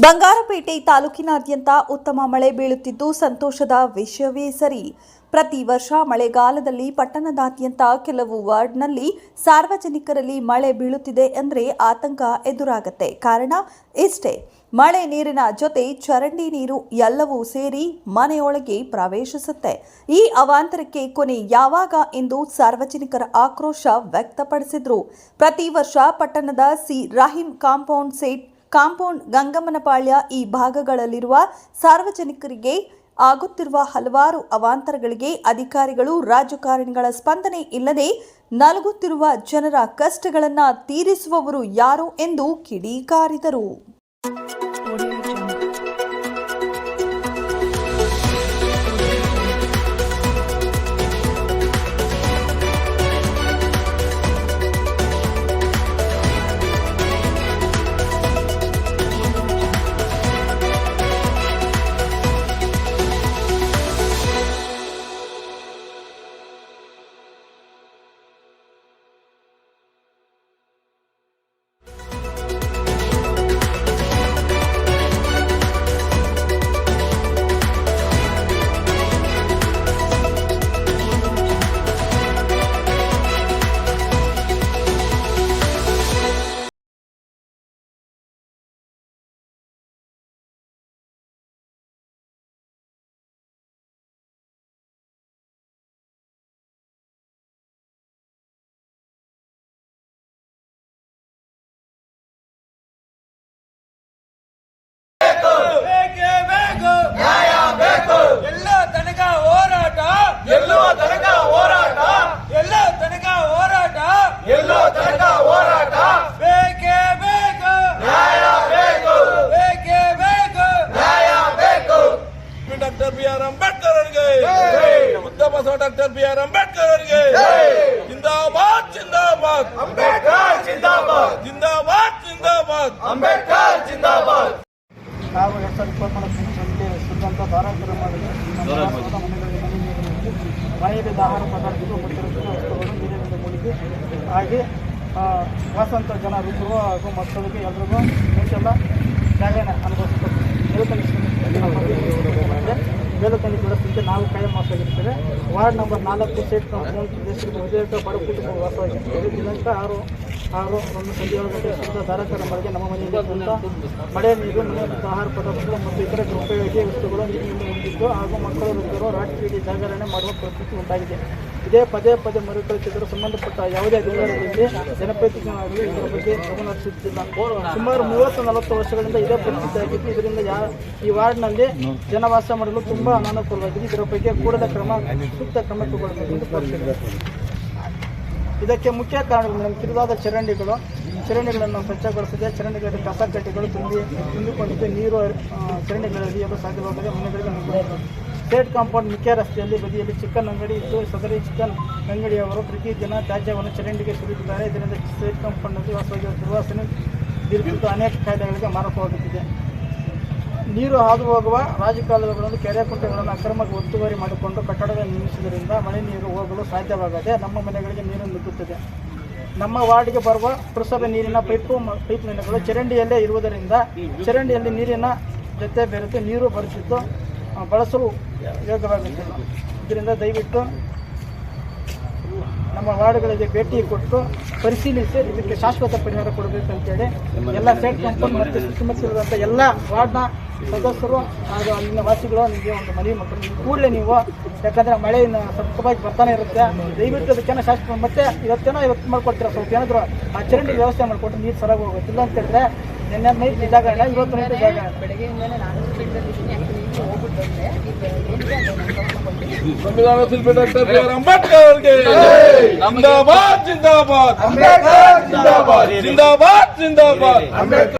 ಬಂಗಾರಪೇಟೆ ತಾಲೂಕಿನಾದ್ಯಂತ ಉತ್ತಮ ಮಳೆ ಬೀಳುತ್ತಿದ್ದು ಸಂತೋಷದ ವಿಷಯವೇ ಸರಿ. ಪ್ರತಿ ವರ್ಷ ಮಳೆಗಾಲದಲ್ಲಿ ಪಟ್ಟಣದಾದ್ಯಂತ ಕೆಲವು ವಾರ್ಡ್ನಲ್ಲಿ ಸಾರ್ವಜನಿಕರಲ್ಲಿ ಮಳೆ ಬೀಳುತ್ತಿದೆ ಎಂದರೆ ಆತಂಕ ಎದುರಾಗತ್ತೆ. ಕಾರಣ ಇಷ್ಟೇ. ಮಳೆ ನೀರಿನ ಜೊತೆ ಚರಂಡಿ ನೀರು ಎಲ್ಲವೂ ಸೇರಿ ಮನೆಯೊಳಗೆ ಪ್ರವೇಶಿಸುತ್ತೆ. ಈ ಅವಾಂತರಕ್ಕೆ ಕೊನೆ ಯಾವಾಗ ಎಂದು ಸಾರ್ವಜನಿಕರ ಆಕ್ರೋಶ ವ್ಯಕ್ತಪಡಿಸಿದ್ರು. ಪ್ರತಿ ವರ್ಷ ಪಟ್ಟಣದ C Rahim compound Sait, compound Gangammanapalya ಈ ಭಾಗಗಳಲ್ಲಿರುವ ಸಾರ್ವಜನಿಕರಿಗೆ ಆಗುತ್ತಿರುವ ಹಲವಾರು ಅವಾಂತರಗಳಿಗೆ ಅಧಿಕಾರಿಗಳು, ರಾಜಕಾರಣಿಗಳ ಸ್ಪಂದನೆ ಇಲ್ಲದೆ ನಲಗುತ್ತಿರುವ ಜನರ ಕಷ್ಟಗಳನ್ನು ತೀರಿಸುವವರು ಯಾರು ಎಂದು ಕಿಡಿಕಾರಿದರು. you. Doctor B R Ambedkar ಅವರಿಗೆ. Mudda Basava doctor B R Ambedkar ಅವರಿಗೆ. ಜಿಂದಾಬಾದ್ ಜಿಂದಾಬಾದ್. ಅಂಬೇಡ್ಕರ್ ಜಿಂದಾಬಾದ್. ಜಿಂದಾಬಾದ್ ಜಿಂದಾಬಾದ್. ಅಂಬೇಡ್ಕರ್ ಜಿಂದಾಬಾದ್. ನಾವು ಹೆಸರು ಸಂಖ್ಯೆ ಸುರಿದಂಥ ಧಾರಾಕಾರ ಮಾಡಿದೆ ಬಾಯಿಲಿದ್ದ ಆಹಾರ ಪದಾರ್ಥಗಳು ಮತ್ತು ವಸ್ತುಗಳು ನೀರಿನಿಂದ ಮುಳುಗಿ ಹಾಗೆ ಆ, ವಾಸಂತ ಜನ ವೃದ್ಧರು ಹಾಗೂ ಮಕ್ಕಳಿಗೆ ಎಲ್ರಿಗೂ ಮುಂಚೆಲ್ಲ ಜಾಗರಣೆ ಅನುಭವಿಸುತ್ತದೆ ಬೆಳೆಸಲಿಕ್ಕೆ ನಾವು ಕಾಯಂ ವಾಸವಾಗಿರ್ತೇವೆ ವಾರ್ಡ್ ನಂಬರ್ ನಾಲ್ಕು ಸೇಟ್ ಉದಯಕ ಬಡ ಕುಟುಂಬ ವಾಸವಾಗಿರ್ತೇವೆ ದಿನಾಂಕ ಆರು ಆರು, ಒಂದು ಸಂಜೆ ಏಳು ಗಂಟೆ ಶುದ್ಧ ಧಾರಾಕಾರ ಮಳೆಗೆ ನಮ್ಮ ಮನೆಯಲ್ಲಿ ಮಳೆ ನೀರು ಆಹಾರ ಪದಾರ್ಥಗಳು ಮತ್ತು ಇತರ ಉಪಯೋಗಿ ವಸ್ತುಗಳು ನೀರಿನಿಂದ ಹೊಂದಿದ್ದು ಹಾಗೂ ಮಕ್ಕಳು ವೃದ್ಧರು ರಾಜಕೀಯ ಜಾಗರಣೆ ಮಾಡುವ ಪರಿಸ್ಥಿತಿ ಉಂಟಾಗಿದೆ. ಇದೇ ಪದೇ ಪದೇ ಮರುಕಳಿಸಿದರೂ ಸಂಬಂಧಪಟ್ಟ ಯಾವುದೇ ಅಧಿಕಾರಿಗಳಲ್ಲಿ ಜನಪ್ರತಿನಿಧಿಗಳಾಗಲಿ ಇದರ ಬಗ್ಗೆ ಗಮನ ಹರಿಸುತ್ತಿಲ್ಲ. ಸುಮಾರು ಮೂವತ್ತು ನಲವತ್ತು ವರ್ಷಗಳಿಂದ ಇದೇ ಪರಿಸ್ಥಿತಿ ಆಗಿದ್ದು, ಇದರಿಂದ ಯಾ, ಈ ವಾರ್ಡ್ನಲ್ಲಿ ಜನವಾಸ ಮಾಡಲು ತುಂಬ ಅನಾನುಕೂಲವಾಗಿದೆ. ಇದರ ಬಗ್ಗೆ ಕೂಡಲೇ ಕ್ರಮ, ಸೂಕ್ತ ಕ್ರಮ ತಗೊಳ್ಳಬೇಕು ಎಂದು ಇದಕ್ಕೆ ಮುಖ್ಯ ಕಾರಣಗಳು ಮೇಡಮ್ ಕಿರಿದಾದ ಚರಂಡಿಗಳು, ಚರಂಡಿಗಳನ್ನು ಸ್ವಚ್ಛಗೊಳಿಸದೆ ಚರಂಡಿಗಳಲ್ಲಿ ಕಸ ಕಟ್ಟೆಗಳು ತುಂಬಿ ತುಂಬಿಕೊಂಡಿದ್ದು ನೀರು ಚರಂಡಿಗಳಲ್ಲಿ ಹರಿಯಲು ಸಾಧ್ಯವಾಗದೆ ಮನೆಗಳಿಗೆ ಸ್ಟೇಟ್ ಕಾಂಪೌಂಡ್ ಮುಖ್ಯ ರಸ್ತೆಯಲ್ಲಿ ಬದಿಯಲ್ಲಿ ಚಿಕನ್ ಅಂಗಡಿ ಇದ್ದು, ಸದರಿ ಚಿಕನ್ ಅಂಗಡಿಯವರು ಪ್ರತಿದಿನ ತ್ಯಾಜ್ಯವನ್ನು ಚರಂಡಿಗೆ ಸುರಿಯುತ್ತಿದ್ದಾರೆ ಇದರಿಂದ ಸ್ಟೇಟ್ ಕಾಂಪೌಂಡ್ನಲ್ಲಿ ವಾಸವಾಗಿರುವ ದುರ್ವಾಸನೆ ದೀರ್ಘ ಅನೇಕ ಕಾಯ್ದೆಗಳಿಗೆ ಮಾರಕವಾಗುತ್ತಿದೆ. ನೀರು ಹಾದು ಹೋಗುವ ರಾಜಕಾಲುವೆಗಳನ್ನು ಕೆರೆ ಕುಂಟೆಗಳನ್ನು ಅಕ್ರಮಕ್ಕೆ ಒತ್ತುವರಿ ಮಾಡಿಕೊಂಡು ಕಟ್ಟಡ ನಿರ್ಮಿಸುವುದರಿಂದ ಮಳೆ ನೀರು ಹೋಗಲು ಸಾಧ್ಯವಾಗದೆ ನಮ್ಮ ಮನೆಗಳಿಗೆ ನೀರು ನುಗ್ಗುತ್ತದೆ. ನಮ್ಮ ವಾರ್ಡ್ಗೆ ಬರುವ ಪುರಸಭೆ ನೀರಿನ ಪೈಪು ಪೈಪ್ ಲೈನ್ಗಳು ಚರಂಡಿಯಲ್ಲೇ ಇರುವುದರಿಂದ ಚರಂಡಿಯಲ್ಲಿ ನೀರಿನ ಜೊತೆ ಬೆರೆತು ನೀರು ಬರುತ್ತಿದ್ದು ಬಳಸಲು ಯೋಗ್ಯವಾಗುತ್ತಿಲ್ಲ. ಇದರಿಂದ ದಯವಿಟ್ಟು ನಮ್ಮ ವಾರ್ಡ್ಗಳಿಗೆ ಭೇಟಿ ಕೊಟ್ಟು ಪರಿಶೀಲಿಸಿ ಇದಕ್ಕೆ ಶಾಶ್ವತ ಪರಿಹಾರ ಕೊಡಬೇಕಂತೇಳಿ ಎಲ್ಲ ಸೇಟ್ ಕಂಪನಿ ಮತ್ತು ಸುತ್ತಮುತ್ತಲಿರುವಂಥ ಎಲ್ಲ ವಾರ್ಡ್ನ ಸದಸ್ಯರು ಹಾಗೂ ಅಲ್ಲಿನ ವಾಸಿಗಳು ನಿಮಗೆ ಒಂದು ಮನವಿ ಮಾಡ್ತಾರೆ ಕೂಡಲೇ ನೀವು ಯಾಕಂದರೆ ಮಳೆ ಸ್ವಲ್ಪವಾಗಿ ಸತತವಾಗಿ ಬರ್ತಾನೆ ಇರುತ್ತೆ. ದಯವಿಟ್ಟು ಅದಕ್ಕೆ ಶಾಶ್ವತ ಮತ್ತೆ ಇವತ್ತೇನೋ ಇವತ್ತು ಮಾಡ್ಕೊಡ್ತೀರಾ? ಸ್ವಲ್ಪ ಏನಾದರೂ ಆ ಚರಂಡಿ ವ್ಯವಸ್ಥೆ ಮಾಡಿಕೊಟ್ಟು ನೀರು ಸರಾಗಿ ಹೋಗುತ್ತಿಲ್ಲ ಅಂತ ಹೇಳಿದ್ರೆ ನಿನ್ನೆ ಮೈ ಇದಾಗ ಇವತ್ತು ನೈಟ್ ಜಾಗರಣ ಬೆಳಗ್ಗೆಯಿಂದಲೇ ನಾನು ಸಂವಿಧಾನ ಶಿಲ್ಪಿ ಡಾಕ್ಟರ್ ಬಿ ಆರ್ ಜಿಂದಾಬಾದ್ ಜಿಂದಾಬಾದ್ ಜಿಂದಾಬಾದ್ ಜಿಂದಾಬಾದ್.